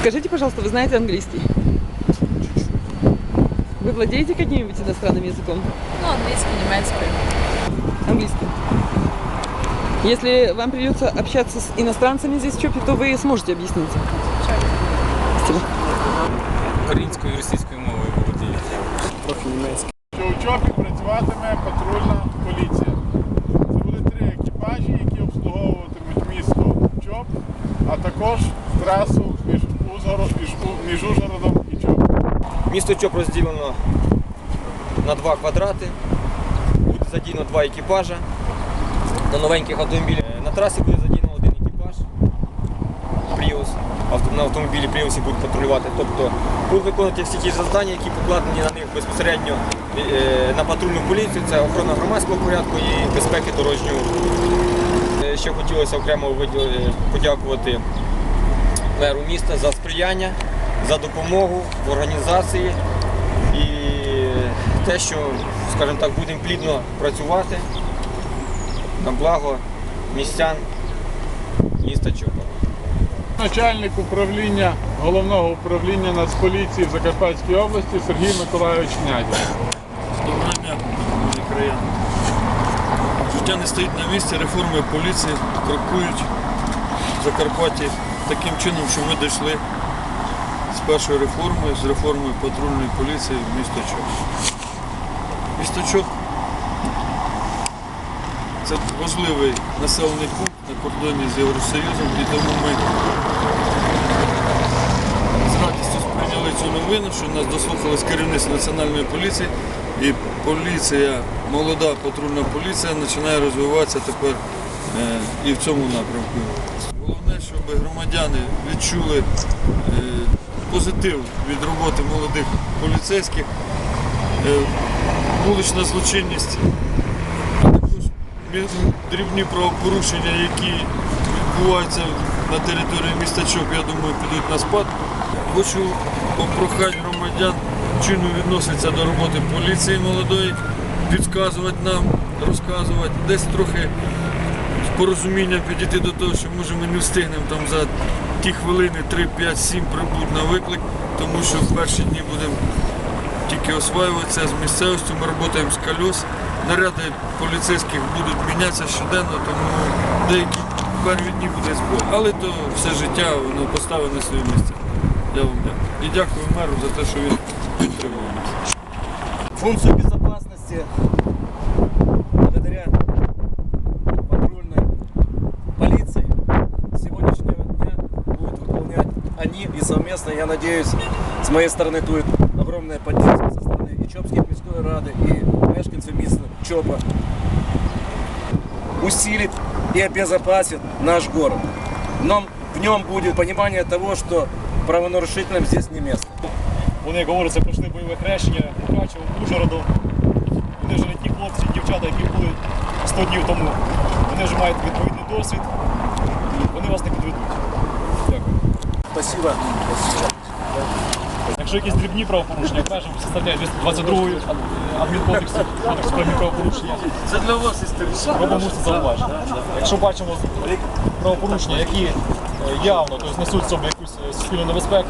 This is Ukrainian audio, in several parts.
Скажите, пожалуйста, вы знаете английский? Вы владеете каким-нибудь иностранным языком? Ну, англійською, німецькою. Английским. Если вам придется общаться с иностранцами здесь в ЧОПе, то вы сможете объяснить. Спасибо. Українською і російською мовою володіє. що у ЧОПі працюватиме патрульна поліція. Це будуть три екіпажі, які обслуговуватимуть місто ЧОП, а також трасу Узгород, між, між Ужгородом і ЧОП. Місто Чоп розділено на два квадрати. Буде задіяно два екіпажа. На новеньких автомобілях на трасі буде задіяно один екіпаж. Prius. На автомобілі Prius будуть патрулювати. Тобто будуть виконувати всі ті завдання, які покладені на них безпосередньо е, на патрульну поліцію. Це охорона громадського порядку і безпеки дорожнього. Е, Ще хотілося окремо подякувати меру міста за сприяння, за допомогу в організації і те, що, скажімо так, будемо плідно працювати на благо містян міста Чопа. Начальник управління головного управління Нацполіції в Закарпатській області Сергій Миколайович шановні краяни. Життя не стоїть на місці, реформи поліції крокують в Закарпатті таким чином, що ми дійшли з першої реформи, з реформи патрульної поліції в місто Чоп. Місто Чоп це важливий населений пункт на кордоні з Євросоюзом, і тому ми з радістю сприйняли цю новину, що нас дослухалось керівництво національної поліції, і поліція, молода патрульна поліція починає розвиватися тепер е, і в цьому напрямку. Щоб громадяни відчули е, позитив від роботи молодих поліцейських, е, вулична злочинність, а також дрібні правопорушення, які відбуваються на території міста Чоп, я думаю, підуть на спад. Хочу попрохати громадян чинно відноситися до роботи поліції молодої, підказувати нам, розказувати, десь трохи з порозуміння підійти до того, що може ми не встигнемо там за ті хвилини 3, 5, 7 прибути на виклик, тому що в перші дні будемо тільки осваюватися з місцевістю, ми працюємо з колес. Наряди поліцейських будуть мінятися щоденно, тому деякі перші дні буде збой. Але то все життя воно поставить на своє місце. Я вам дякую. І дякую меру за те, що він підтримав нас. функцию безопасности они и совместно, я надеюсь, с моей стороны будет огромная поддержка со стороны и Чопской міської рады, и мешканцев места Чопа усилит и обезопасит наш город. Но в нем будет понимание того, что правонарушителям здесь не место. Вони, як говориться, пройшли бойове хрещення Мукачево, Ужгородом. Вони вже не ті хлопці і дівчата, які були 100 днів тому. Вони вже мають відповідний досвід. і Вони вас не підведуть. Спасибо. Спасибо. Якщо якісь дрібні правопорушення, як межам стаття 222 адмінкодексу, кодексу про адмінправопорушення, Це для вас історично. робимо мусить зауважити. Якщо бачимо правопорушення, які е, явно тобто, несуть в собі якусь е, суспільну небезпеку,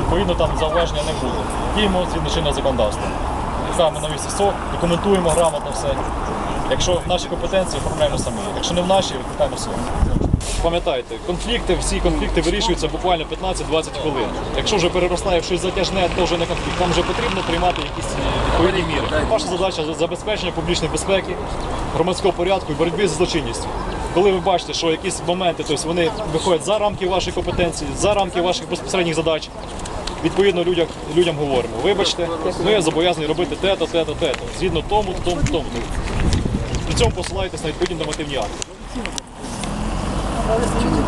відповідно там зауваження не буде. Діємо згідно чинного законодавства. Ставимо на місці СО, документуємо грамотно все. Якщо в нашій компетенції, оформляємо самі. Якщо не в нашій, викликаємо СО. Пам'ятайте, конфлікти, всі конфлікти вирішуються буквально 15-20 хвилин. Якщо вже переростає в щось затяжне, то вже не конфлікт. Там вже потрібно приймати якісь е, відповідні міри. Ваша задача забезпечення публічної безпеки, громадського порядку і боротьби з злочинністю. Коли ви бачите, що якісь моменти, тобто вони виходять за рамки вашої компетенції, за рамки ваших безпосередніх задач, відповідно людям, людям говоримо. Вибачте, ми зобов'язані робити те-то, те-то, те-то. Згідно тому, тому, тому. При цьому посилаєтесь на відповідні нормативні акти. Чуть-чуть.